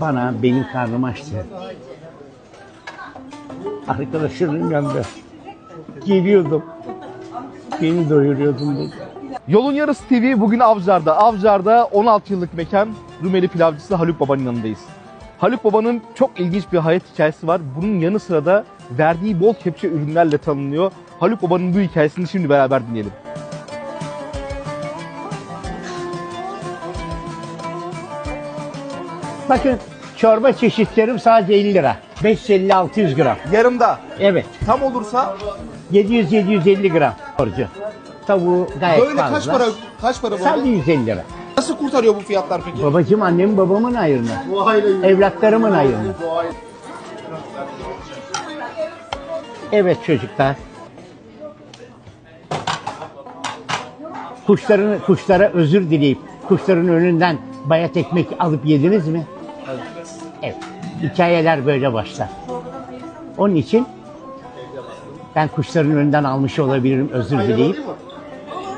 bana benim karnım açtı. Arkadaşlarının yanında geliyordum. Beni doyuruyordum dedi. Yolun Yarısı TV bugün Avcılar'da. Avcılar'da 16 yıllık mekan Rumeli pilavcısı Haluk Baba'nın yanındayız. Haluk Baba'nın çok ilginç bir hayat hikayesi var. Bunun yanı sıra da verdiği bol kepçe ürünlerle tanınıyor. Haluk Baba'nın bu hikayesini şimdi beraber dinleyelim. Bakın çorba çeşitlerim sadece 50 lira. 550-600 gram. Yarımda. Evet. Tam olursa 700-750 gram borcu. Tavuğu gayet Böyle fazla. kaç para kaç para Sadece böyle? 150 lira. Nasıl kurtarıyor bu fiyatlar peki? Babacım annemin babamın ayrını. Evlatlarımın ayrını. Evet çocuklar. Kuşların kuşlara özür dileyip kuşların önünden bayat ekmek alıp yediniz mi? Evet. Hikayeler böyle başlar. Onun için ben kuşların önünden almış olabilirim özür dileyip.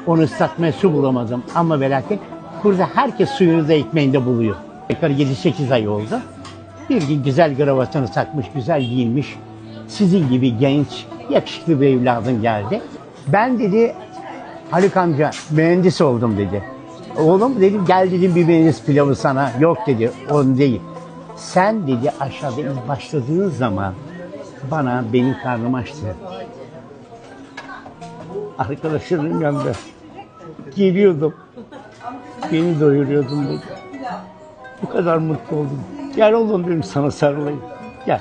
Onu ıslatmaya su bulamadım ama ve lakin burada herkes suyunu da ekmeğinde buluyor. Tekrar 7-8 ay oldu. Bir gün güzel kravatını takmış, güzel giyinmiş. Sizin gibi genç, yakışıklı bir evladım geldi. Ben dedi Haluk amca mühendis oldum dedi. Oğlum dedim gel dedim bir mühendis pilavı sana. Yok dedi on değil. Sen dedi aşağıda ilk başladığın zaman bana benim karnım açtı. Arkadaşlarının yanında geliyordum. Beni doyuruyordum dedi. Bu kadar mutlu oldum. Gel oğlum dedim sana sarılayım. Gel.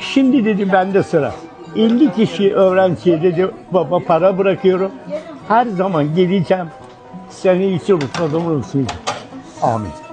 Şimdi dedim bende sıra. 50 kişi öğrenciye dedi baba para bırakıyorum. Her zaman geleceğim. Seni hiç unutmadım unutmayacağım. Amin.